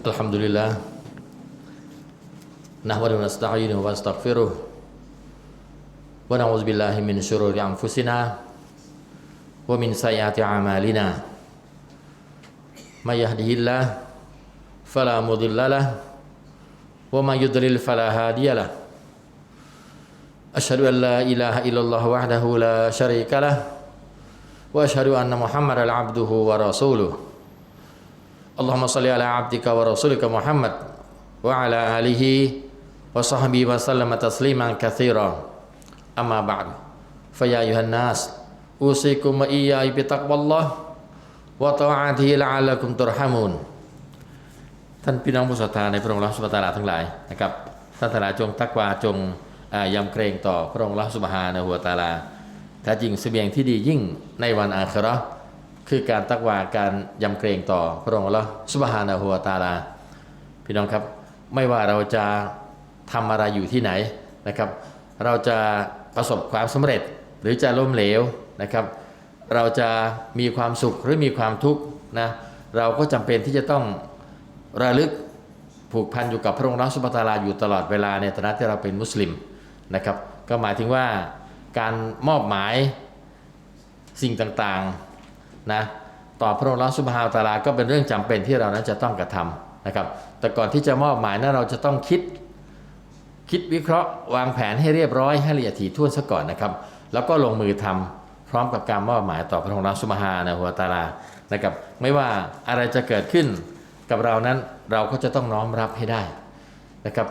Alhamdulillah. Nahmadu wa wa nasta'firuh Wa na'udhu billahi min syurur anfusina Wa min amalina. Ma yahdihillah Fala mudillalah Wa ma yudlil fala hadiyalah Ashadu an la ilaha illallah wahdahu la sharika lah Wa ashadu anna muhammad al-abduhu wa اللهم صل على عبدك ورسولك محمد وعلى آله وصحبه وسلم تسليما كثيرا أما بعد فيا أيها الناس أوصيكم وإياي بتقوى الله وطاعته لعلكم ترحمون ท่านพี่น้องผู้ศรัทธาในพระองค์ลอสุบฮานะฮูวะตะอาลาทั้งหลายนะครับท่านทั้งหลายจงตักวาจงอ่ายำเกรงต่อพระองค์ลอสุบฮานะฮูวะตะอาลาแท้จริงเสบียงที่ดียิ่งในวันอาคราะห์ คือการตักวาการยำเกรงต่อพระองค์ลอสุบฮานะฮูวตาลา พี่น้องครับ ไม่ว่าเราจะทำอะไรอยู่ที่ไหนนะครับ เราจะประสบความสำเร็จหรือจะล้มเหลวนะครับ เราจะมีความสุขหรือมีความทุกข์นะเราก็จำเป็นที่จะต้องระลึกผูกพันอยู่กับพระองค์รัสุบตาลาอยู่ตลอดเวลาในฐานะที่เราเป็นมุสลิมนะครับ ก็หมายถึงว่าการมอบหมายสิ่งต่างๆ นะต่อพระองค์รัสุบฮาวตาลาก็เป็นเรื่องจำเป็นที่เรานั้นจะต้องกระทำนะครับ แต่ก่อนที่จะมอบหมายนั้นเราจะต้องคิดคิดวิเคราะห์วางแผนให้เรียบร้อยให้ละเอียดถี่ถ้วนซะก่อนนะครับ แล้วก็ลงมือทำพร้อมกับการมอบหมายต่อพระองค์รัสุบฮานะหัวตาลานะครับ ไม่ว่าอะไรจะเกิดขึ้นกับเรานั้นเราก็จะต้องน้อมรับให้ได้นะครับ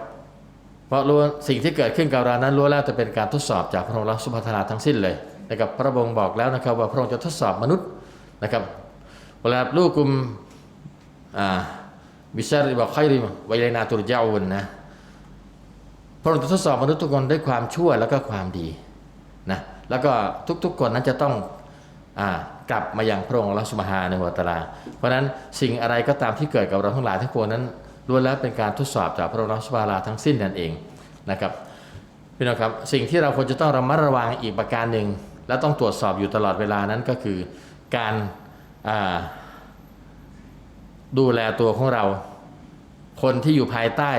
เพราะรู้สิ่งที่เกิดขึ้นกับเรานั้นรู้แล้วจะเป็นการทดสอบจากพระองค์รัสุบฮานะทั้งสิ้นเลยนะครับพระองบอกแล้วนะครับว่าพระองค์จะทดสอบมนุษย์ นะครับเวลาลูกกุมอ่าบิชาริบอกใครริมวเลนาตุรเจ้าวนนะพระองค์ทดสอบมนุษย์ทุกคนด้วยความชั่วแล้วก็ความดีนะแล้วก็ทุกๆคนนั้นจะต้องอากลับมาอยังพระองค์ลัสุมาฮาในหัวตาลา เพราะนั้นสิ่งอะไรก็ตามที่เกิดกับเราทั้งหลายทั้งปวงนั้นล้วนแล้วเป็นการทดสอบจากพระองค์ลัสุมาฮาทั้งสิ้นนั่นเองนะครับพี่น้องครับสิ่งที่เราควรจะต้องระมัดระวังอีกประการหนึ่งและต้องตรวจสอบอยู่ตลอดเวลานั้นก็คือ การาดูแลตัวของเรา คนที่อยู่ภายใต้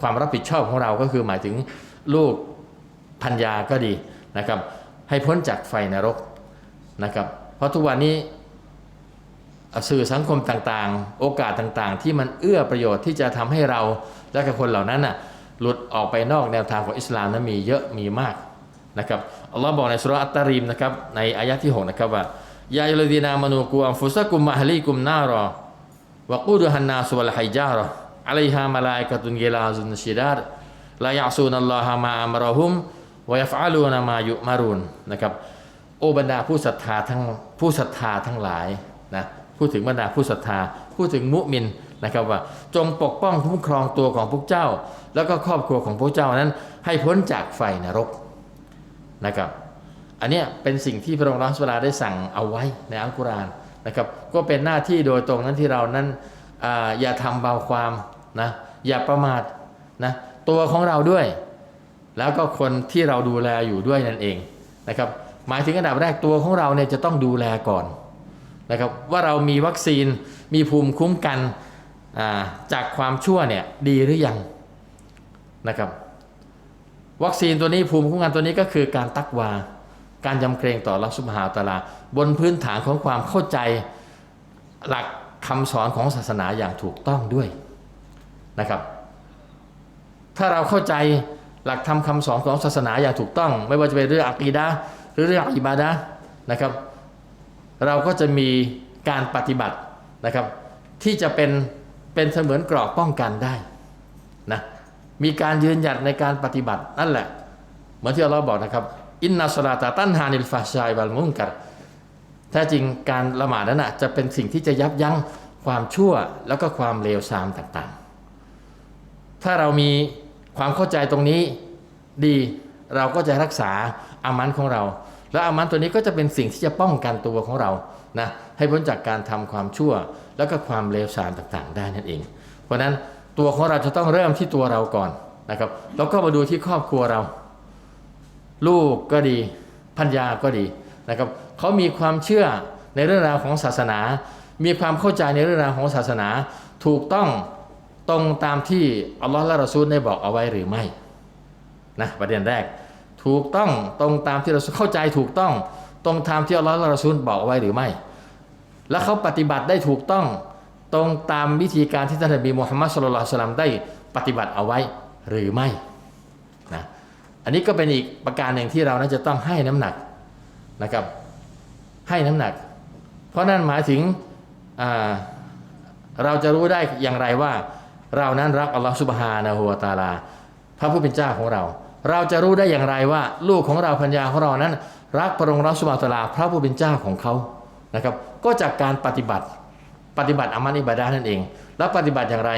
ความรับผิดชอบของเราก็คือหมายถึงลูกพัญญาก็ดีนะครับ ให้พ้นจากไฟนรกนะครับ เพราะทุกวันนี้สื่อสังคมต่างๆ โอกาสต่างๆ ที่มันเอื้อประโยชน์ที่จะทำให้เราและกับคนเหล่านั้นน่ะหลุดออกไปนอกแนวทางของอิสลามนั้นมีเยอะมีมากนะครับอัลลอฮ์บอกในสุรอัตตารีมนะครับในอายะที่6นะครับว่า ยาอิลดีนามานูกูอัมฟุสกุมมะฮลีกุมนารอวะกูดุฮันนาสุวัลไฮจารออะลัยฮามะลาอิกะตุนกิลาซุนชิดาดลายะซูนัลลอฮะมาอัมรอฮุมวยัฟอาลูนามายุมารุนนะครับโอบรรดาผู้ศรัทธาทั้งผู้ศรัทธาทั้งหลายนะพูดถึงบรรดาผู้ศรัทธาพูดถึงมุมินนะครับว่าจงปกป้องคุ้มครองตัวของพวกเจ้า แล้วก็ครอบครัวของพวกเจ้านั้นให้พ้นจากไฟนรกนะครับ อันนี้เป็นสิ่งที่พระองค์รัสวลาได้สั่งเอาไว้ในอัลกุรอานนะครับก็เป็นหน้าที่โดยตรงนั้นที่เรานั้นออย่าทำเบาความนะอย่าประมาทนะตัวของเราด้วย แล้วก็คนที่เราดูแลอยู่ด้วยนั่นเองนะครับหมายถึงอันดับแรกตัวของเราเนี่ยจะต้องดูแลก่อนนะครับว่าเรามีวัคซีนมีภูมิคุ้มกันจากความชั่วเนี่ยดีหรือยังนะครับวัคซีนตัวนี้ภูมิคุ้มกันตัวนี้ก็คือการตักวา การยำเกรงต่อรัสุบฮาตาลา บนพื้นฐานของความเข้าใจหลักคำสอนของศาสนาอย่างถูกต้องด้วยนะครับ ถ้าเราเข้าใจหลักธรรมคาสอนของศาสนาอย่างถูกต้อง ไม่ว่าจะเป็นเรื่องอักีดะหรือเรื่องอิบาดะนะครับ เราก็จะมีการปฏิบัตินะครับ ที่จะเป็นเป็นเสมือนกรอบป้องกันได้นะมีการยืนหยัดในการปฏิบัตินั่นแหละ เหมือนที่เราบอกนะครับ อินนัสลาตาตันฮานิลฟาชายวัลมุงกัดแท้จริงการละหมาดนั้นจะเป็นสิ่งที่จะยับยั้งความชั่วแล้วก็ความเลวทรามต่างๆ ถ้าเรามีความเข้าใจตรงนี้ดีเราก็จะรักษาอามันของเรา และอามันตัวนี้ก็จะเป็นสิ่งที่จะป้องกันตัวของเรานะให้พ้นจากการทำความชั่ว แล้วก็ความเลวทรามต่างๆ ได้นั่นเอง เพราะนั้นตัวของเราจะต้องเริ่มที่ตัวเราก่อนนะครับแล้วก็มาดูที่ครอบครัวเรา ลูกก็ดีพัญญาก็ดีนะครับเขามีความเชื่อในเรื่องราวของศาสนา มีความเข้าใจในเรื่องราวของศาสนา ถูกต้องตรงตามที่อัลลอฮ์และรอซูลได้บอกเอาไว้หรือไม่นะประเด็นแรก ถูกต้องตรงตามที่เราเข้าใจถูกต้องตรงตามที่อัลลอฮ์และรอซูลบอกเอาไว้หรือไม่ และเขาปฏิบัติได้ถูกต้องตรงตามวิธีการที่ท่านนบีมุฮัมมัดสุลลัลสลัมได้ปฏิบัติเอาไว้หรือไม่ อันนี้ก็เป็นอีกประการหนึ่งที่เราน่าจะต้องให้น้ำหนักนะครับ ให้น้ำหนัก เพราะนั่นหมายถึงเราจะรู้ได้อย่างไรว่า เรานั้นรักอัลลอฮฺสุบฮานะฮูวะตาลา พระผู้เป็นเจ้าของเรา เราจะรู้ได้อย่างไรว่า ลูกของเราพัญญาของเรานั้น รักพระองค์รัสุบฮานตาลา พระผู้เป็นเจ้าของเขานะครับ ก็จากการปฏิบัติปฏิบัติอามันอิบาดะห์นั่นเอง แล้วปฏิบัติอย่างไร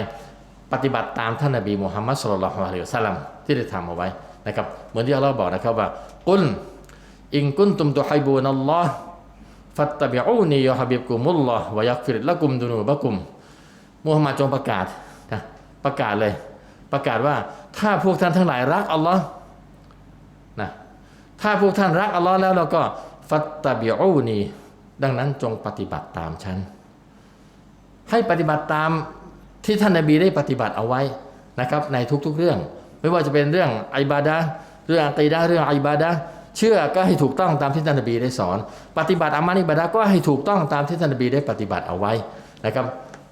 ปฏิบัติตามท่านนบีมุฮัมมัดสุลลัลฮุอะลัยฮิวะสัลลัมที่ได้ทำเอาไว้ นะครับเหมือนที่อัลลอฮ์บอกนะครับว่ากุลอิงกุนตุมตุฮิบูนัลลอฮ์ฟัตตะบิอูนียฮับิบกุมุลลอฮ์วยักฟิรละกุมดุนูบะกุมมุฮัมมัดจงประกาศนะประกาศเลย ประกาศว่าถ้าพวกท่านทั้งหลายรักอัลลอฮ์นะถ้าพวกท่านรักอัลลอฮ์แล้วเราก็ฟัตตะบิอูนีดังนั้นจงปฏิบัติตามฉัน ให้ปฏิบัติตามที่ท่านนบีได้ปฏิบัติเอาไว้นะครับ ในทุกๆเรื่อง ไม่ว่าจะเป็นเรื่องอิบาดะเรื่องอะกีดะเรื่องอิบาดะเชื่อก็ให้ถูกต้องตามที่ท่านนบีได้สอน ปฏิบัติอามันอิบาดะก็ให้ถูกต้องตามที่ท่านนบีได้ปฏิบัติเอาไว้นะครับ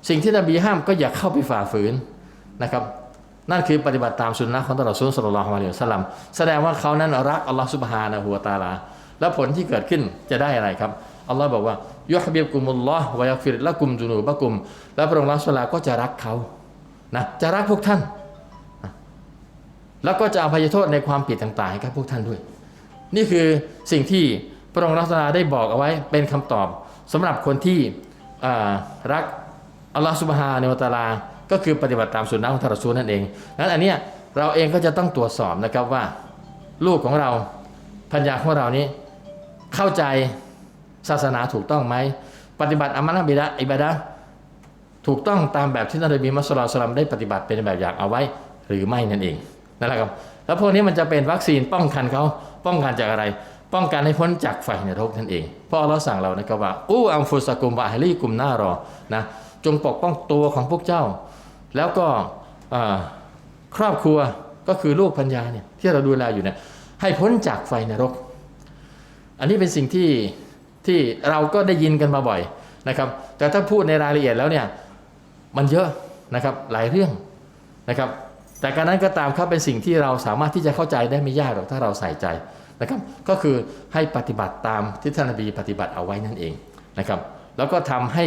สิ่งที่นบีห้ามก็อย่าเข้าไปฝ่าฝืนนะครับนั่นคือปฏิบัติตามสุนนะของท่อซูลสุลลัลลอฮุอะลัยวสลัมแสดงว่าเขานั้นรักอัลลอฮฺซุบฮานะฮูวตาลา แล้วผลที่เกิดขึ้นจะได้อะไรครับอัลลอฮ์บอกว่ายุฮบิบกุมุลลอฮ์วะยักฟิรละกุมจุนูบะกุม แล้วพระองค์รัสลาก็จะรักเขานะจะรักพวกท่าน แล้วก็จะอภัยโทษในความผิดต่างๆให้กับพวกท่านด้วย นี่คือสิ่งที่พระองค์รัสลาได้บอกเอาไว้เป็นคำตอบสำหรับคนที่รักอัลลอฮฺซุบฮาเนวตะอาลา ก็คือปฏิบัติตามสุนนะของทารอซูนั่นเองนั้นอันเนี้ยเราเองก็จะต้องตรวจสอบนะครับว่า ลูกของเราพัญญาของเรานี้เข้าใจศาสนาถูกต้องไหมปฏิบัติอามันบิดะอิบาดะถูกต้องตามแบบที่นบีมุสลิมสลัมได้ปฏิบัติเป็นแบบอย่างเอาไว้หรือไม่นั่นเอง นั่นแหละครับ แล้วพวกนี้มันจะเป็นวัคซีนป้องกันเขาป้องกันจากอะไร ป้องกันให้พ้นจากไฟนรกนั่นเองเพราะเราสั่งเรานะครับว่าอู้อัมฟุสกุมบะฮลีกุมหน้ารอนะจงปกป้องตัวของพวกเจ้า แล้วก็ครอบครัวก็คือลูกพัญญาเนี่ยที่เราดูแลอยู่เนี่ยให้พ้นจากไฟนรก อันนี้เป็นสิ่งที่ที่เราก็ได้ยินกันมาบ่อยนะครับ แต่ถ้าพูดในรายละเอียดแล้วเนี่ยมันเยอะนะครับหลายเรื่องนะครับ แต่การนั้นก็ตามครับเป็นสิ่งที่เราสามารถที่จะเข้าใจได้ไม่ยากหรอกถ้าเราใส่ใจนะครับ ก็คือให้ปฏิบัติตามที่ท่านนบีปฏิบัติเอาไว้นั่นเองนะครับ แล้วก็ทำให้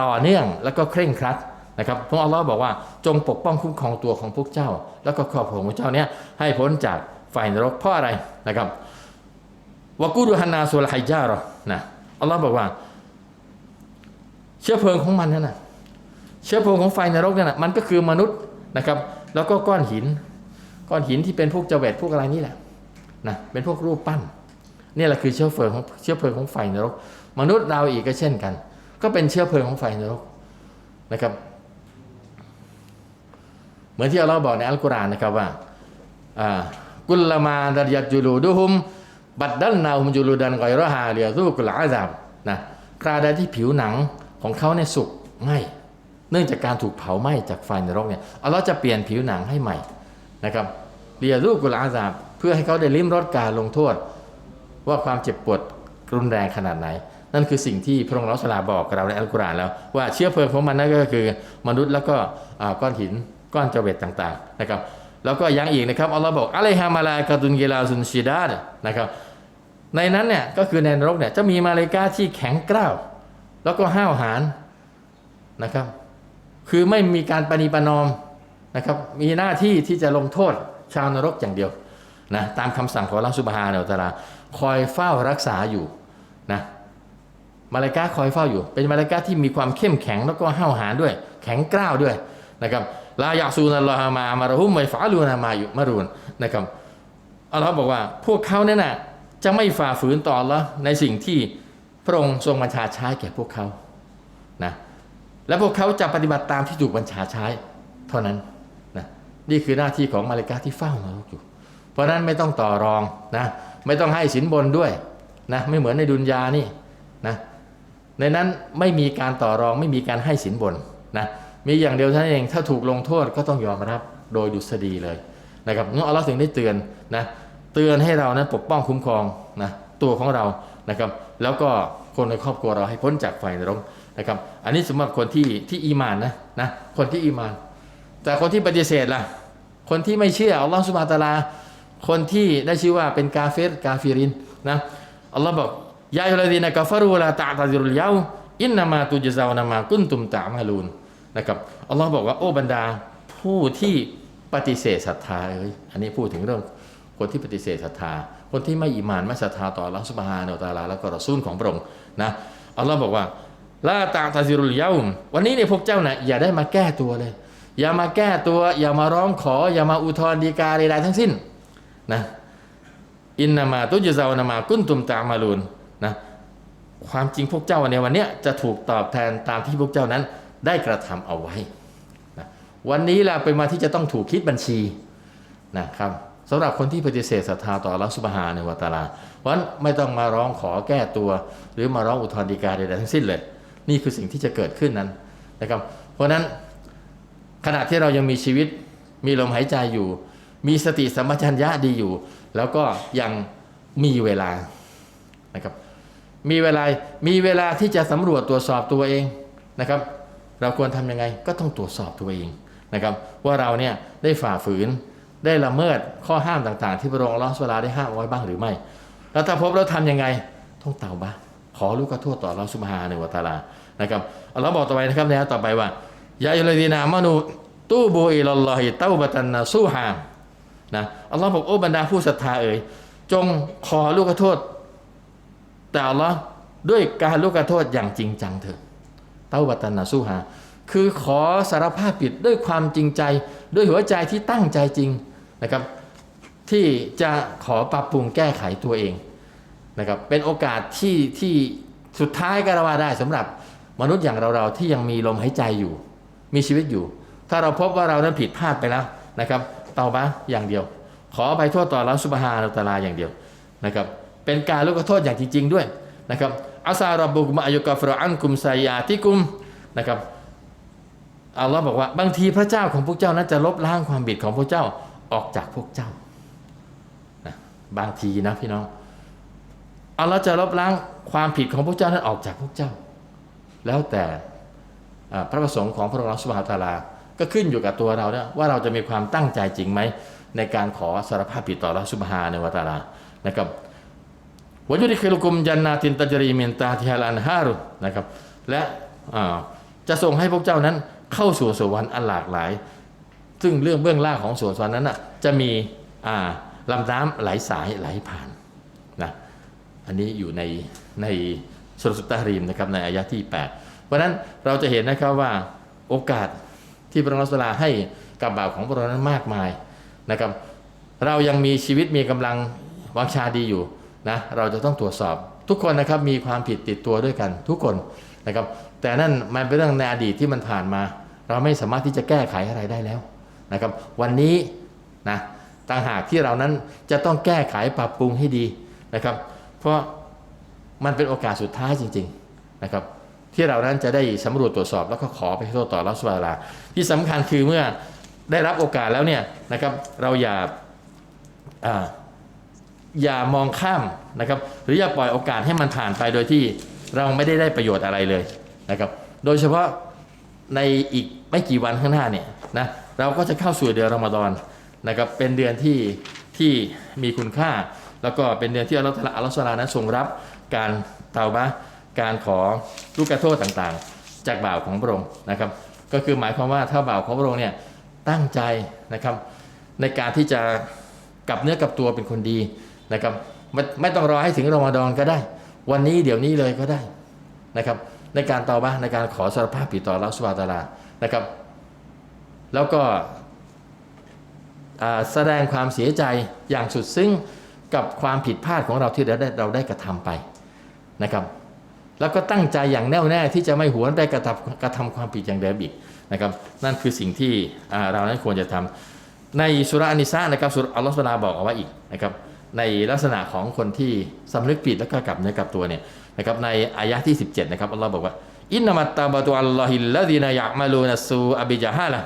ต่อเนื่องแล้วก็เคร่งครัดนะครับพระอัลลอฮ์บอกว่าจงปกป้องคุ้มครองตัวของพวกเจ้า แล้วก็ครอบครัวของเจ้าเนี่ยให้พ้นจากไฟนรกเพราะอะไรนะครับวากูดูฮันนาสุลไฮยารอนะอัลลอฮ์บอกว่า เชื้อเพลิงของมันนั่นนะเชื้อเพลิงของไฟนรกนั่นนะมันก็คือมนุษย์นะครับ แล้วก็ก้อนหิน ก้อนหินที่เป็นพวกเจเวตพวกอะไรนี่แหละนะเป็นพวกรูปปั้นนี่แหละคือเชื้อเพลิงของเชื้อเพลิงของไฟนรก มนุษย์เราอีกก็เช่นกัน ก็เป็นเชื้อเพลิงของไฟนรกนะครับ เหมือนที่อัลลอฮ์บอกในอัลกุรอานนะครับว่าอ่ากุลละมาดารยัดจูลูดุฮุม บัดดัลนาอุมจูลูดันไกรฮาเรียรูกุลอาซาบนะคราใดที่ผิวหนังของเขาเนี่ยสุกไหม เนื่องจากการถูกเผาไหม้จากไฟนรกเนี่ยอัลลอฮ์จะเปลี่ยนผิวหนังให้ใหม่นะครับเรียรูปกุลอาซาบเพื่อให้เขาได้ลิ้มรสการลงโทษ ว่าความเจ็บปวดรุนแรงขนาดไหน นั่นคือสิ่งที่พระองค์ลอสลาบอกเราในอัลกุรอานแล้ว ว่าเชื้อเพลิงของมันนั่นก็คือมนุษย์แล้วก็ก้อนหินก้อนเจเวตต่างๆนะครับแล้วก็ยังอีกนะครับอัลลอฮ์บอกอะลัยฮามาลากาตุนกิลาซุนชิดาดนะครับในนั้นเนี่ยก็คือในนรกเนี่ยจะมีมาเลกาที่แข็งกร้าวแล้วก็ห้าวหาญนะครับ คือไม่มีการปณีประนอมนะครับมีหน้าที่ที่จะลงโทษชาวนรกอย่างเดียวนะตามคำสั่งของอัลลอฮฺสุบฮานวตาลาคอยเฝ้ารักษาอยู่นะมาเลกาคอยเฝ้าอยู่ เป็นมาเลกาที่มีความเข้มแข็งแล้วก็ห้าวหาญด้วย แข็งกร้าวด้วยนะครับลายาซูนัลลอฮามามารุมไวฟาลูนามาอยู่มารูนนะครับอัลลอฮ์บอกว่าพวกเขาเนี่ยนะจะไม่ฝ่าฝืนต่ออัลลอฮ์ในสิ่งที่พระองค์ทรงบัญชาใช้แก่พวกเขานะ และพวกเขาจะปฏิบัติตามที่ถูกบัญชาใช้ เท่านั้นนะนี่คือหน้าที่ของมาเลกาที่เฝ้านรกอยู่ เพราะนั้นไม่ต้องต่อรองนะไม่ต้องให้สินบนด้วยนะไม่เหมือนในดุนยานี่นะในนั้นไม่มีการต่อรองไม่มีการให้สินบนนะมีอย่างเดียวเท่านั้นเองถ้าถูกลงโทษก็ต้องยอมรับโดยดุษฎีเลยนะครับงั้นอัลลอฮ์ถึงได้เตือนนะเตือนให้เรานั้นปกป้องคุ้มครองนะตัวของเรานะครับ แล้วก็คนในครอบครัวเราให้พ้นจากไฟนรก นะครับอันนี้สำหรับคนที่ที่อีมานนะนะคนที่อีมาน แต่คนที่ปฏิเสธล่ะ คนที่ไม่เชื่ออัลลอฮฺสุบฮานตะอาลา คนที่ได้ชื่อว่าเป็นกาเฟรกาฟิรินนะอัลลอฮ์บอกยาอัลลอฮีนะกาฟารูลาตะตะซิรุลยาวอินนามาตุจซาวนามากุนตุมตะมาลูนนะครับอัลลอฮ์บอกว่าโอ้บรรดาผู้ที่ปฏิเสธศรัทธาเอ้ยอันนี้พูดถึงเรื่องคนที่ปฏิเสธศรัทธา คนที่ไม่อิมานไม่ศรัทธาต่ออัลลอฮ์สุบฮานะฮูวะตะอาลาแล้วก็รอซูลของพระองค์นะอัลลอฮ์บอกว่า ลาตะตะซิรุลยาววันนี้เนี่ยพวกเจ้านะอย่าได้มาแก้ตัวเลย อย่ามาแก้ตัว อย่ามาร้องขอ อย่ามาอุทธรณ์ดีกาใดๆทั้งสิ้นนะอินนามาตุจซาวนามากุนตุมตามาลูนนะความจริงพวกเจ้าในวันเนี้ยจะถูกตอบแทนตามที่พวกเจ้านั้นได้กระทำเอาไว้นะวันนี้แหละเป็นวันที่จะต้องถูกคิดบัญชีนะครับสำหรับคนที่ปฏิเสธศรัทธาต่ออัลลอฮฺสุบฮาในวะตะอาลาเพราะนั้นไม่ต้องมาร้องขอแก้ตัว หรือมาร้องอุทธรณ์ดีกาใดๆทั้งสิ้นเลย นี่คือสิ่งที่จะเกิดขึ้นนั้นนะครับ เพราะฉะนั้นขณะที่เรายังมีชีวิตมีลมหายใจอยู่ มีสติสัมปชัญญะดีอยู่ แล้วก็ยังมีเวลานะครับ มีเวลา มีเวลาที่จะสำรวจตรวจสอบตัวเองนะครับ เราควรทำยังไงก็ต้องตรวจสอบตัวเองนะครับ ว่าเราเนี่ยได้ฝ่าฝืนได้ละเมิดข้อห้ามต่างๆ ที่พระองค์อัลลอสุบฮานะฮูวลาได้ห้ามไว้บ้างหรือไม่ แล้วถ้าพบแล้วทำยังไงต้องเตาบะขอลูกขอโทษต่ออัลลอฮฺสุบฮานวะตาลา นะครับอัลลอฮ์บอกต่อไปนะครับในอายัดต่อไปว่ายาอิลดีนามานูตูบูอิลลอฮิเต้าบัตันนาสู้ฮามนะอัลลอฮ์บอกโอ้บรรดาผู้ศรัทธาเอ่ยจงขอลูกโทษ แต่อัลลอฮ์ด้วยการลูกโทษอย่างจริงจังเถอะเต้าบัตันนาสู้ฮาคือขอสารภาพผิดด้วยความจริงใจ ด้วยหัวใจที่ตั้งใจจริงนะครับ ที่จะขอปรับปรุงแก้ไขตัวเองนะครับเป็นโอกาสที่ที่สุดท้ายก็ว่าได้สำหรับ มนุษย์อย่างเราๆที่ยังมีลมหายใจอยู่ มีชีวิตอยู่ ถ้าเราพบว่าเรานั้นผิดพลาดไปแล้วนะครับเตาบะอย่างเดียว ขอไปโทษต่อรัสุบฮานาตะอาลาอย่างเดียวนะครับเป็นการลูกขอโทษอย่างจริง ๆ ด้วยนะครับอัสซารบุกมาอายุกาฟรอันกุมไซยาติกุมนะครับอัลลอฮ์บอกว่าบางทีพระเจ้าของพวกเจ้านั้นจะลบล้างความผิดของพวกเจ้าออกจากพวกเจ้านะบางทีนะพี่น้องอัลลอฮ์จะลบล้างความผิดของพวกเจ้านั้นออกจากพวกเจ้า แล้วแต่พระประสงค์ของพระองค์สุบฮาตาลา ก็ขึ้นอยู่กับตัวเราเนี่ยว่าเราจะมีความตั้งใจจริงไหม ในการขอสารภาพผิดต่อรัสุบฮาในวะตะอาลานะครับวยุริคิลุกุมจันนาตินตจรีมินตาทิฮาลันฮารุนะครับและจะส่งให้พวกเจ้านั้นเข้าสู่สวรรค์อันหลากหลาย ซึ่งเรื่องเบื้องล่างของสวนสวรรค์นั้นน่ะจะมีลำน้ำไหลสายไหลผ่านนะอันนี้อยู่ในใน สุรสุตตารีมนะครับในอายะที่ 8 เพราะนั้นเราจะเห็นนะครับว่าโอกาสที่พระองค์อัลลอฮฺให้กับบ่าวของพระองค์นั้นมากมายนะครับ เรายังมีชีวิตมีกำลังวังชาดีอยู่นะเราจะต้องตรวจสอบ ทุกคนนะครับมีความผิดติดตัวด้วยกันทุกคนนะครับ แต่นั่นมันเป็นเรื่องในอดีตที่มันผ่านมา เราไม่สามารถที่จะแก้ไขอะไรได้แล้วนะครับ วันนี้นะต่างหากที่เรานั้นจะต้องแก้ไขปรับปรุงให้ดีนะครับ เพราะ มันเป็นโอกาสสุดท้ายจริง ๆนะครับ ที่เรานั้นจะได้สำรวจตรวจสอบแล้วก็ขอไปโทษต่อรัสวาลาที่สำคัญคือเมื่อได้รับโอกาสแล้วเนี่ยนะครับ เราอย่าอ่าอย่ามองข้ามนะครับ หรืออย่าปล่อยโอกาสให้มันผ่านไปโดยที่เราไม่ได้ได้ประโยชน์อะไรเลยนะครับ โดยเฉพาะในอีกไม่กี่วันข้างหน้าเนี่ยนะเราก็จะเข้าสู่เดือนรอมฎอนนะครับเป็นเดือนที่ที่มีคุณค่า แล้วก็เป็นเดือนที่อัลลอฮฺอัลลอฮฺสุลานั้นทรงรับ การเตาบะการขอลูกกระโทษต่างๆ จากบ่าวของพระองค์นะครับ ก็คือหมายความว่าถ้าบ่าวของพระองค์เนี่ยตั้งใจนะครับ ในการที่จะกลับเนื้อกลับตัวเป็นคนดีนะครับไม่ไม่ต้องรอให้ถึงรอมฎอนก็ได้ วันนี้เดี๋ยวนี้เลยก็ได้นะครับ ในการเตอบะในการขอสารภาพผิดต่อรัสวาตาลานะครับ แล้วก็แสดงความเสียใจอย่างสุดซึ้งกับความผิดพลาดของเราที่เราได้เราได้กระทำไป นะครับ แล้วก็ตั้งใจอย่างแน่วแน่ที่จะไม่หวนไปกระทำกระทำความผิดอย่างเดิมอีกนะครับ นั่นคือสิ่งที่เรานั้นควรจะทำในสุรานิสานะครับสุรอัลลอฮฺสุลาบอกเอาไว้อีกนะครับ ในลักษณะของคนที่สำนึกผิดแล้วก็กลับเนื้อกลับตัวเนี่ยนะครับในอายะที่ 17นะครับอัลลอฮ์บอกว่าอินนามัตตาบะตุอัลลอฮิลลาดีนายะมาลูนัสูอบิจฮาละ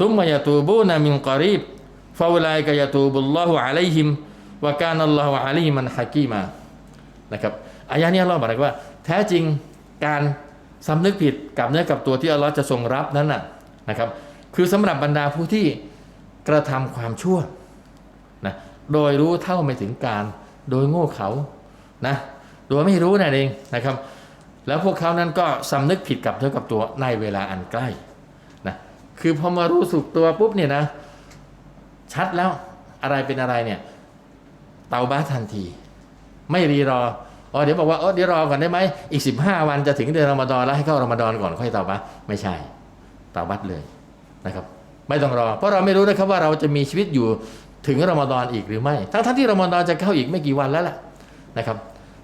ซุมมายะตูบูนามินกอรีบฟาอุลัยกะยะตูบุลลอฮุอะลัยฮิมวะกานัลลอฮุอะลีมันฮะกีมานะครับ อายะนี้อัลลอฮ์บอกว่า แท้จริงการสำนึกผิดกับเนื้อกับตัวที่อัลลอฮ์จะทรงรับนั้นน่ะนะครับ คือสำหรับบรรดาผู้ที่กระทำความชั่วนะโดยรู้เท่าไม่ถึงการ โดยโง่เขานะโดยไม่รู้นั่นเองนะครับ แล้วพวกเขานั้นก็สำนึกผิดกับเนื้อกับตัวในเวลาอันใกล้นะคือพอมารู้สึกตัวปุ๊บเนี่ยนะ ชัดแล้วอะไรเป็นอะไรเนี่ยเตาบ้าทันที ไม่รีรอ อ๋อเดี๋ยวบอกว่าเออเดี๋ยวรอก่อนได้ไหมอีก 15 วันจะถึงเดือนรอมฎอนแล้วให้เข้ารอมฎอนก่อนค่อยตาบ้าไม่ใช่ตาบัตเลยนะครับ ไม่ต้องรอ เพราะเราไม่รู้นะครับว่าเราจะมีชีวิตอยู่ถึงรอมฎอนอีกหรือไม่ ทั้งทั้งที่รอมฎอนจะเข้าอีกไม่กี่วันแล้วล่ะนะครับ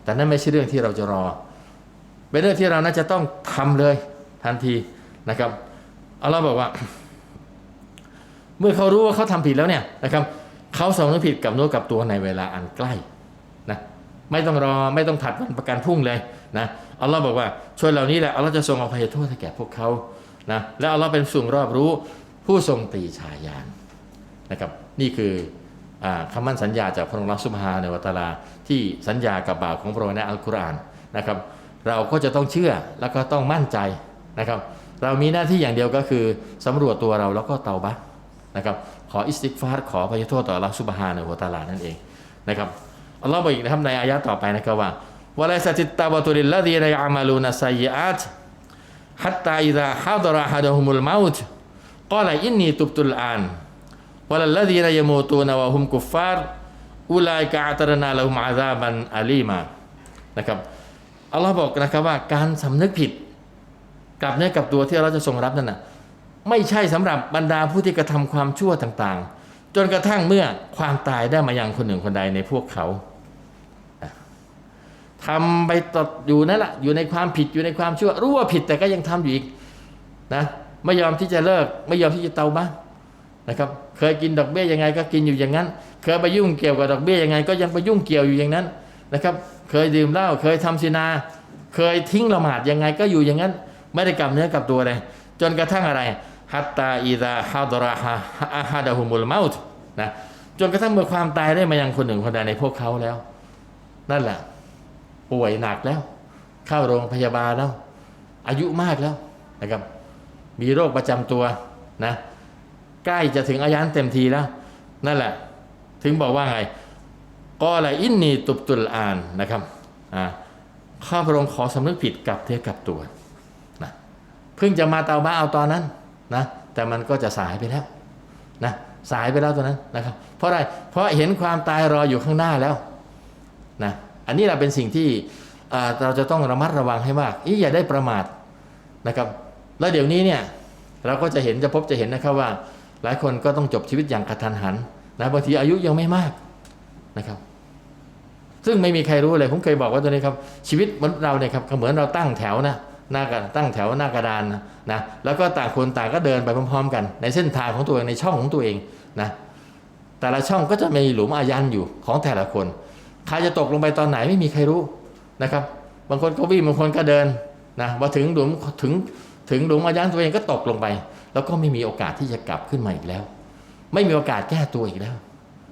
แต่นั่นไม่ใช่เรื่องที่เราจะรอ เป็นเรื่องที่เราน่าจะต้องทำเลยทันทีนะครับอัลลอฮ์บอกว่า เมื่อเขารู้ว่าเขาทำผิดแล้วเนี่ยนะครับเขาสำนึกผิดกับโน้กับตัวในเวลาอันใกล้ ไม่ต้องรอไม่ต้องผัดวันประกันพรุ่งเลยนะอัลลอฮ์บอกว่าช่วยเหล่านี้แหละอัลลอฮ์จะทรงอภัยโทษให้แก่พวกเขานะและอัลลอฮ์เป็นสูงรอบรู้ผู้ทรงปรีชาญาณนะครับนี่คืออคำมั่นสัญญาจากพระองค์ลอสุบฮาในวัตลา ที่สัญญากับบ่าวของพระองค์ในอัลกุรอานนะครับ เราก็จะต้องเชื่อแล้วก็ต้องมั่นใจนะครับ เรามีหน้าที่อย่างเดียวก็คือสำรวจตัวเราแล้วก็เตาบะนะครับ ขออิสติกฟาร์ขอพยโทษต่ออัลลอฮฺสุบฮานวะตลานั่นเองนะครับ อัลลอฮ์บอกอีกนะครับในอายะต่อไปนะครับว่าวะลัยซะติตตาบตุลิลลดีนยะมาลูนัสัยยิอาตฮัตตาอิซาฮาดรอะฮะดะฮุมุลมาตกาลอินนีตุบตุลอานวะลัลลดีนยะมูตูนวะฮุมกุฟฟาร์อุลัยกะอัตรนาละฮุมอาซาบันอาลีมานะครับอัลลอฮ์บอกนะครับว่าการสำนึกผิดกับเนื้อกับตัวที่เราจะทรงรับนั่นน่ะไม่ใช่สำหรับบรรดาผู้ที่กระทำความชั่วต่างๆ จนกระทั่งเมื่อความตายได้มายังคนหนึ่งคนใดในพวกเขา ทำไปตดอยู่นั่นแหละอยู่ในความผิดอยู่ในความชั่ว รู้ว่าผิดแต่ก็ยังทำอยู่อีกนะไม่ยอมที่จะเลิก ไม่ยอมที่จะเตาบ้างนะครับ เคยกินดอกเบี้ยยังไงก็กินอยู่อย่างนั้น เคยไปยุ่งเกี่ยวกับดอกเบี้ยยังไง ก็ยังไปยุ่งเกี่ยวอยู่อย่างนั้นนะครับ เคยดื่มเหล้าเคยทำซินา เคยทิ้งละหมาดยังไงก็อยู่อย่างนั้น ไม่ได้กลับเนื้อกลับตัวเลยจนกระทั่งอะไรฮัตตาอีดาฮาดราฮาอาฮาดะฮุมุลเมาต์นะจนกระทั่งเมื่อความตายได้มายังคนหนึ่งคนใดในพวกเขาแล้ว นั่นแหละ ป่วยหนักแล้ว เข้าโรงพยาบาลแล้ว อายุมากแล้วนะครับ มีโรคประจำตัวนะใกล้จะถึงอายุเต็มทีแล้ว นั่นแหละ ถึงบอกว่าไง ก็อะไรอินนีตุบตุลอานนะครับอ่าข้าพระองค์ขอสำนึกผิดกับเทกับตัวนะเพิ่งจะมาเตาบ้าเอาตอนนั้นนะแต่มันก็จะสายไปแล้วนะสายไปแล้วตอนนั้นนะครับ เพราะอะไรเพราะเห็นความตายรออยู่ข้างหน้าแล้วนะ อันนี้เราเป็นสิ่งที่เราจะต้องระมัดระวังให้มากอีอย่าได้ประมาทนะครับ แล้วเดี๋ยวนี้เนี่ยเราก็จะเห็นจะพบจะเห็นนะครับว่า หลายคนก็ต้องจบชีวิตอย่างกระทันหันนะบางทีอายุยังไม่มากนะครับ ซึ่งไม่มีใครรู้เลยผมเคยบอกว่าตัวนี้ครับชีวิตมนุษย์เราเนี่ยครับเหมือนเราตั้งแถวนะหน้ากระตั้งแถวหน้ากระดานนะนะแล้วก็ต่างคนต่างก็เดินไปพร้อมๆ กัน ในเส้นทางของตัวเองในช่องของตัวเองนะแต่ละช่องก็จะมีหลุมอายันอยู่ของแต่ละคน ใครจะตกลงไปตอนไหนไม่มีใครรู้นะครับ บางคนก็วิ่งบางคนก็เดินนะพอถึงหลุมถึงถึงหลุมอายันตัวเองก็ตกลงไป แล้วก็ไม่มีโอกาสที่จะกลับขึ้นมาอีกแล้ว ไม่มีโอกาสแก้ตัวอีกแล้ว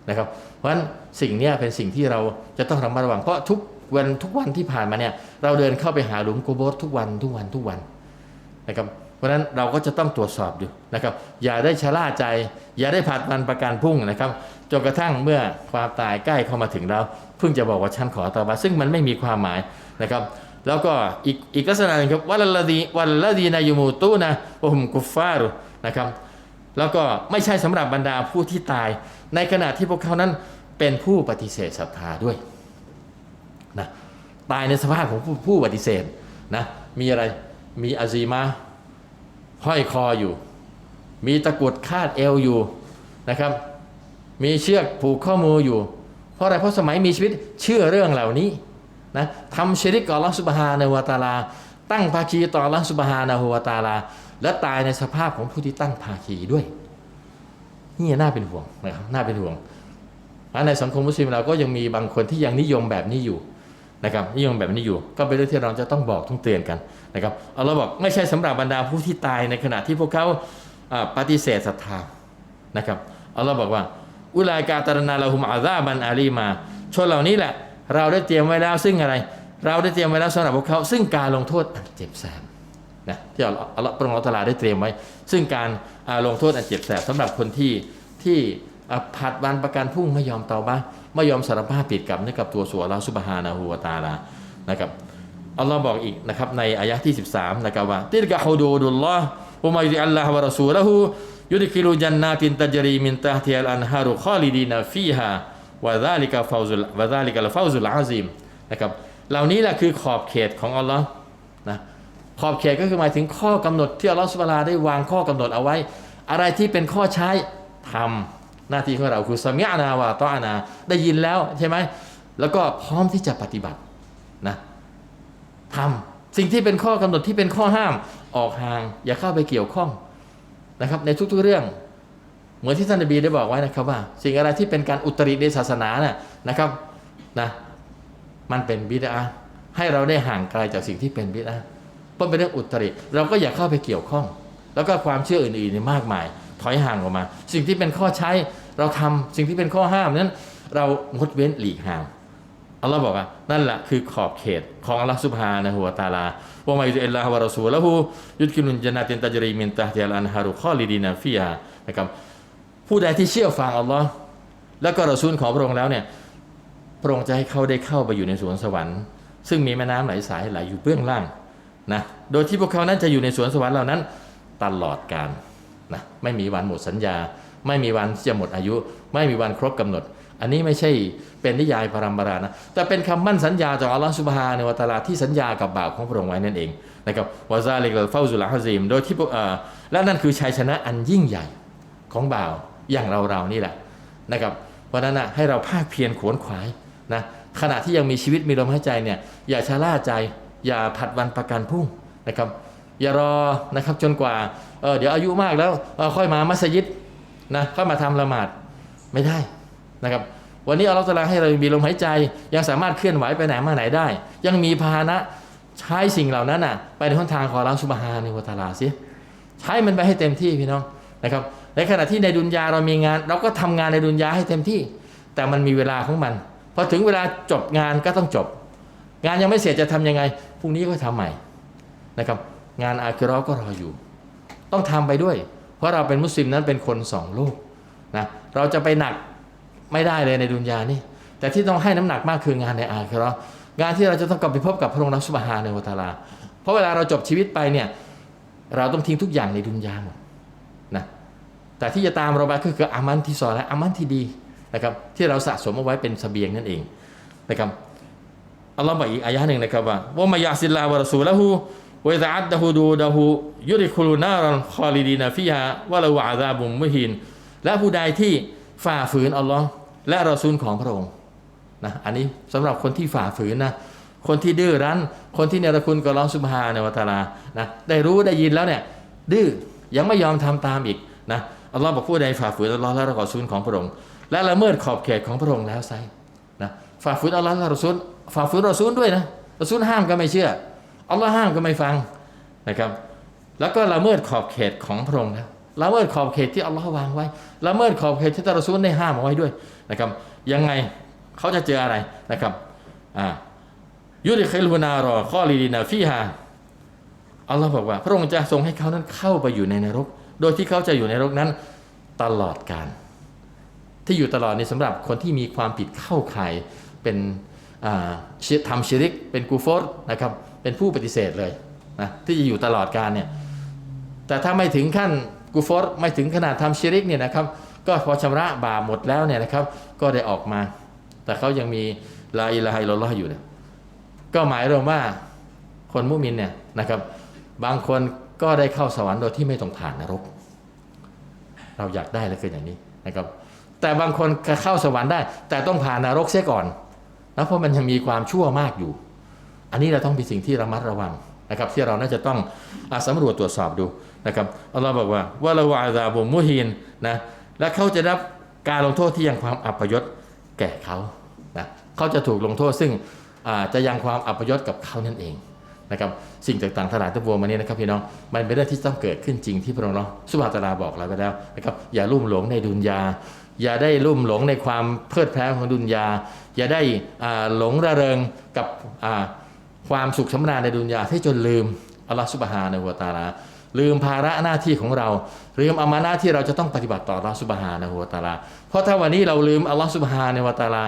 นะครับ เพราะฉะนั้นสิ่งนี้เป็นสิ่งที่เราจะต้องระมัดระวังเพราะทุกวันทุกวันที่ผ่านมาเนี่ยเราเดินเข้าไปหาหลุมโกโบสทุกวันทุกวันทุกวันนะครับเพราะฉะนั้นเราก็จะต้องตรวจสอบอยู่นะครับ อย่าได้ชะล่าใจ อย่าได้ผัดวันประกันพรุ่งนะครับจนกระทั่งเมื่อความตายใกล้เข้ามาถึงแล้ว เพิ่งจะบอกว่าฉันขอตาบาซึ่งมันไม่มีความหมายนะครับ แล้วก็อีกอีกลักษณะหนึงครับวัลลดีวัลลดีนายูมูตูนะวะฮุมกุฟารุนะครับ แล้วก็ไม่ใช่สำหรับบรรดาผู้ที่ตาย ในขณะที่พวกเขานั้นเป็นผู้ปฏิเสธศรัทธาด้วยนะตายในสภาพของผู้ผู้ปฏิเสธนะมีอะไรมีอาซีมาห้อยคออยู่ มีตะกรุดคาดเอวอยู่นะครับ มีเชือกผูกข้อมืออยู่ ราะอะไรเพราะสมัยมีชีวิตเชื่อเรื่องเหล่านี้นะทำชริกกับอัลลอฮฺสุบฮานะฮูวตาลา ตั้งภาคีต่ออัลลอฮฺสุบฮานะฮูวตาลา และตายในสภาพของผู้ที่ตั้งภาคีด้วยนี่น่าเป็นห่วงนะครับน่าเป็นห่วงในสังคมมุสลิมเราก็ยังมีบางคนที่ยังนิยมแบบนี้อยู่นะครับนิยมแบบนี้อยู่ ก็เป็นเรื่องที่เราจะต้องบอกต้องเตือนกันนะครับเอัลลอฮ์บอกไม่ใช่สำหรับบรรดาผู้ที่ตายในขณะที่พวกเขาปฏิเสธศรัทธานะครับเอัลลอฮ์บอกว่า อุลากาตารนาลาหุมอาซาบันอาลีมา ชนเหล่านี้แหละ เราได้เตรียมไว้แล้วซึ่งอะไร เราได้เตรียมไว้แล้วสำหรับพวกเขา ซึ่งการลงโทษอันเจ็บแสบนะที่อัลลอฮ์อัลลอฮ์พระองอัลตะอาลาได้เตรียมไว้ ซึ่งการลงโทษอันเจ็บแสบสำหรับคนที่ที่ผัดวันประกันพุ่งไม่ยอมเตาบ้าไม่ยอมสารภาพผิดกับนี่กับตัวสัวลาสุบฮานะฮูวตาลานะครับอัลลอฮ์บอกอีกนะครับในอายะที่ 13นะครับว่าติลกะฮุดูดุลลอฮ์วะมายุติอัลลอฮ์วะรอซูละฮู ยุดคิลูจันนาตินตัจรีมินตะฮติอัลอันฮารุคอลิดีนาฟีฮาวะซาลิกะฟาวซุลวะซาลิกะลฟาวซุลอาซิมนะครับเหล่านี้แหละคือขอบเขตของอัลลอฮ์นะขอบเขตก็คือหมายถึงข้อกำหนดที่อัลลอฮฺสุบฮานะฮูวะตะอาลาได้วางข้อกำหนดเอาไว้ อะไรที่เป็นข้อใช้ทำหน้าที่ของเราคือสมิอนาวาตออานา ได้ยินแล้วใช่ไหมแล้วก็พร้อมที่จะปฏิบัตินะทำสิ่งที่เป็นข้อกำหนดที่เป็นข้อห้ามออกห่าง อย่าเข้าไปเกี่ยวข้อง นะครับในทุกๆเรื่อง เหมือนที่ท่านนบีได้บอกไว้นะครับว่า สิ่งอะไรที่เป็นการอุตริในศาสนาน่ะนะครับนะมันเป็นบิดาให้เราได้ห่างไกลจากสิ่งที่เป็นบิดาเพราะเป็นเรื่องอุตริเราก็อย่าเข้าไปเกี่ยวข้อง แล้วก็ความเชื่ออื่นๆนี่มากมาย ถอยห่างออกมา สิ่งที่เป็นข้อใช้เราทำสิ่งที่เป็นข้อห้ามนั้น เรางดเว้นหลีกห่าง อัลลอฮ์บอกว่านั่นแหละคือขอบเขตของอัลลอฮ์สุบฮานะฮูวะตาลาว่ามายุติอัลลอฮ์วะรอซูละฮูยุดกินุนจนาตินตัจรีมินตะฮติอัลอันฮารุคอลิดีนาฟิยานะครับผู้ใดที่เชื่อฟังอัลลอฮ์แล้วก็รอซูลของพระองค์แล้วเนี่ยพระองค์จะให้เขาได้เข้าไปอยู่ในสวนสวรรค์ ซึ่งมีแม่น้ำไหลสายไหลอยู่เบื้องล่างนะโดยที่พวกเขานั้นจะอยู่ในสวนสวรรค์เหล่านั้นตลอดกาลนะไม่มีวันหมดสัญญา ไม่มีวันที่จะหมดอายุ ไม่มีวันครบกำหนด อันนี้ไม่ใช่เป็นนิยายปรำปรานะ แต่เป็นคำมั่นสัญญาจากอัลลอฮฺสุบฮาในวะตะอาลาที่สัญญากับบ่าวของพระองค์ไว้นั่นเองนะครับวาซาลิกลฟาซุลฮะซีมโดยที่พวกเอ่อและนั่นคือชัยชนะอันยิ่งใหญ่ของบ่าวอย่างเราเรานี่แหละนะครับเพราะนั้นนะให้เราภาคเพียรขวนขวายนะขณะที่ยังมีชีวิตมีลมหายใจเนี่ยอย่าชะล่าใจ อย่าผัดวันประกันพรุ่งนะครับ อย่ารอนะครับจนกว่าเออเดี๋ยวอายุมากแล้วเออค่อยมามัสยิดนะค่อยมาทำละหมาดไม่ได้ นะครับวันนี้อัลลอฮฺตะอาลาให้เรามีลมหายใจ ยังสามารถเคลื่อนไหวไปไหนมาไหนได้ ยังมีพาหนะใช้สิ่งเหล่านั้นน่ะไปในหนทางของเราสุบฮาในวตาลาสิใช้มันไปให้เต็มที่พี่น้องนะครับในขณะที่ในดุนยาเรามีงาน เราก็ทำงานในดุนยาให้เต็มที่ แต่มันมีเวลาของมันพอถึงเวลาจบงานก็ต้องจบ งานยังไม่เสร็จจะทำยังไงพรุ่งนี้ก็ทำใหม่นะครับ งานอาคิเราะห์ก็รออยู่ ต้องทำไปด้วย เพราะเราเป็นมุสลิมนั้นเป็นคนสองโลกนะเราจะไปหนัก ไม่ได้เลยในดุนยานี่ แต่ที่ต้องให้น้ำหนักมากคืองานในอาคิราะงานที่เราจะต้องกลับไปพบกับพระองค์รัสุบฮาในวะตาลา เพราะเวลาเราจบชีวิตไปเนี่ยเราต้องทิ้งทุกอย่างในดุนยาหมดนะแต่ที่จะตามเราไปก็คืออามันที่ซอและอามันที่ดีนะครับที่เราสะสมเอาไว้เป็นสเสบียงนั่นเองนะครับอัลลอฮ์บอกอีกอายะห์หนึ่งนะครับว่าว่ามายาซิลลาวะรอซูละฮูเวะอิซะอัดดะฮูดูดะฮูยุริคุลูนารันคอลิดีนาฟิฮาวะลาวะอาซาบุมมุฮินและผู้ใดที่ฝ่าฝืนอัลลอฮ์ และรอซูลของพระองค์นะอันนี้สำหรับคนที่ฝ่าฝืนนะคนที่ดื้อรั้น คนที่เนรคุณกับอัลอฮ์ซุบฮานวะตะอาลานะได้รู้ได้ยินแล้วเนี่ยดื้อยังไม่ยอมทำตามอีกนะอัลลอฮ์บอกผู้ใดฝ่าฝืนอัลลอฮ์และรอซูลของพระองค์และละเมิดขอบเขตของพระองค์แล้วไซนะฝ่าฝืนอัลลอฮ์และรอซูลฝ่าฝืนรอซูลด้วยนะรอซูลห้ามก็ไม่เชื่ออัลลอฮ์ห้ามก็ไม่ฟังนะครับ แล้วก็ละเมิดขอบเขตของพระองค์นะ ละเมิดขอบเขตที่อัลลอฮ์วางไว้ละเมิดขอบเขตที่ตารอซูลได้ห้ามเอาไว้ด้วยนะครับ ยังไงเขาจะเจออะไรนะครับอ่ายุริคลฮุนารอข้อลีดีนาฟีฮาอัลลอฮ์บอกว่า พระองค์จะทรงให้เขานั้นเข้าไปอยู่ในนรก โดยที่เขาจะอยู่ในนรกนั้น ตลอดกาลที่อยู่ตลอดในี่สำหรับคนที่มีความผิดเข้าข่ายเป็นอ่าทำชิริก เป็นกูฟอร์นะครับเป็นผู้ปฏิเสธเลยนะที่จะอยู่ตลอดการเนี่ยแต่ถ้าไม่ถึงขั้น กูฟอร์ไม่ถึงขนาดทำชิริกเนี่ยนะครับก็พอชำระบาปหมดแล้วเนี่ยนะครับ ก็ได้ออกมา แต่เขายังมีลาอิลาฮิลลอฮ์อยู่เนี่ยก็หมายรวมว่าคนมุมินเนี่ยนะครับ บางคนก็ได้เข้าสวรรค์โดยที่ไม่ต้องผ่านนรก เราอยากได้เหลยคืออย่างนี้นะครับ แต่บางคนเข้าสวรรค์ได้ แต่ต้องผ่านนรกเสียก่อนนะเพราะมันยังมีความชั่วมากอยู่ อันนี้เราต้องเป็นสิ่งที่ระมัดระวังนะครับ ที่เราน่าจะต้องอาสำรวจตรวจสอบดู นะครับอัลลอฮ์บอกว่าว่าละวาซาบุมุฮินนะและเขาจะรับการลงโทษที่ยังความอัปยศแก่เขานะเขาจะถูกลงโทษซึ่งจะยังความอัปยศกับเขานั่นเองนะครับสิ่งต่างๆทั้งหลายทั้งปวงมานี้นะครับพี่น้องมันเป็นเรื่องที่ต้องเกิดขึ้นจริงที่พระองค์เนาะสุภาตราบอกเราไปแล้วนะครับอย่าลุ่มหลงในดุนยา อย่าได้ลุ่มหลงในความเพลิดเพลินของดุนยา อย่าได้หลงระเริงกับความสุขสำราญในดุนยาที่จนลืมอัลลอฮฺสุบฮานะฮูวะตาลา ลืมภาระหน้าที่ของเรา ลืมอามานะที่เราจะต้องปฏิบัติต่ออัลลอฮฺสุบฮานะฮูวตาลา เพราะถ้าวันนี้เราลืมอัลลอฮฺสุบฮานะฮูวตาลา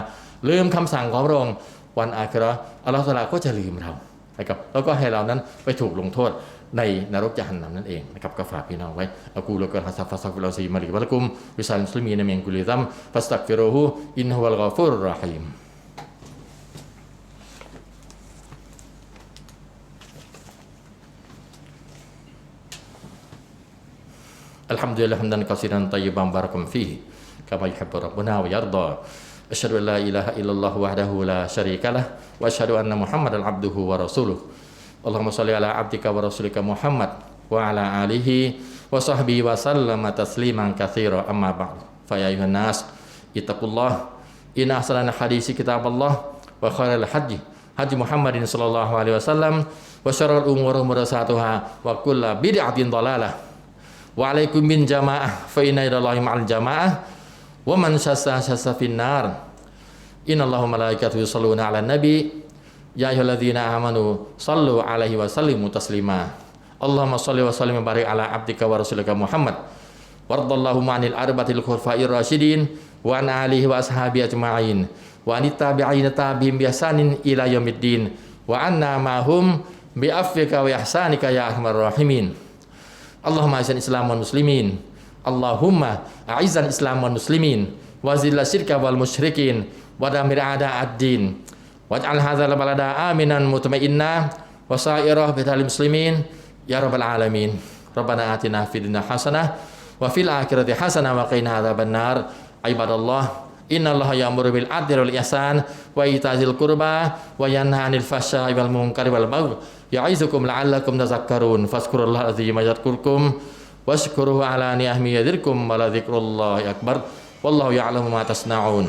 ลืมคำสั่งของพระองค์วันอาคิราะอัลลอฮฺตาลาก็จะลืมเรานะครับแล้วก็ให้เรานั้นไปถูกลงโทษในนรกจะหันนำนั่นเองนะครับก็ฝากพี่น้องไว้อากูลกันฮัสซัฟฟัสซักฟิลาซีมาลิกวะลักุมวิสัลมุสลิมีนเมียนกุลิซัมฟัสตักฟิโรูฮูอินฮุวัลกอฟูรรหีม Alhamdulillah hamdan katsiran tayyiban barakum fihi kama yuhibbu rabbuna wa yarda. Asyhadu an la ilaha illallah wahdahu la syarikalah wa asyhadu anna Muhammadan abduhu wa rasuluh. Allahumma shalli ala abdika wa rasulika Muhammad wa ala alihi wa sahbihi wa sallama tasliman katsira amma ba'd. Fa ya ayuhan nas ittaqullah in ahsana hadisi kitaballah wa khairal hadji hadji Muhammadin sallallahu alaihi wasallam wa syarrul umuri mudassatuha wa kullu bid'atin dhalalah Wa alaikum bin jamaah fa inna ilallahi ma'al jamaah wa man syasa syasa finnar. Innallaha malaikatahu yusalluna ala nabi ya ayyuhalladzina amanu sallu 'alaihi wa sallimu taslima. Allahumma salli wa sallim barik ala abdika wa rasulika Muhammad. Wardallahumma ma'anil arbatil khurfa'ir rasyidin wa an alihi wa ashabi ajma'in wa anit tabi'ina biasanin ila yamiddin wa anna ma'hum bi'afika bi wa ihsanika ya ahmar rahimin. التابعين تابعين بإحسان إلى يوم الدين وعنا معهم بعفوك وإحسانك يا أرحم الراحمين اللهم اعز الاسلام والمسلمين اللهم اعز الاسلام والمسلمين وذل الشرك والمشركين ودمر اعداء الدين واجعل هذا البلد امنا مطمئنا وسائر بلاد المسلمين يا رب العالمين ربنا اتنا في الدنيا حسنه وفي الاخره حسنه وقنا عذاب النار عباد الله إن الله يأمر بالعدل والإحسان وإيتاء ذي القربى وينهى عن الفحشاء والمنكر والبغي يعظكم لعلكم تذكرون. فاذكروا الله العظيم يذكركم واشكروه على نعمه يزدكم ولذكر الله أكبر. والله يعلم ما تصنعون.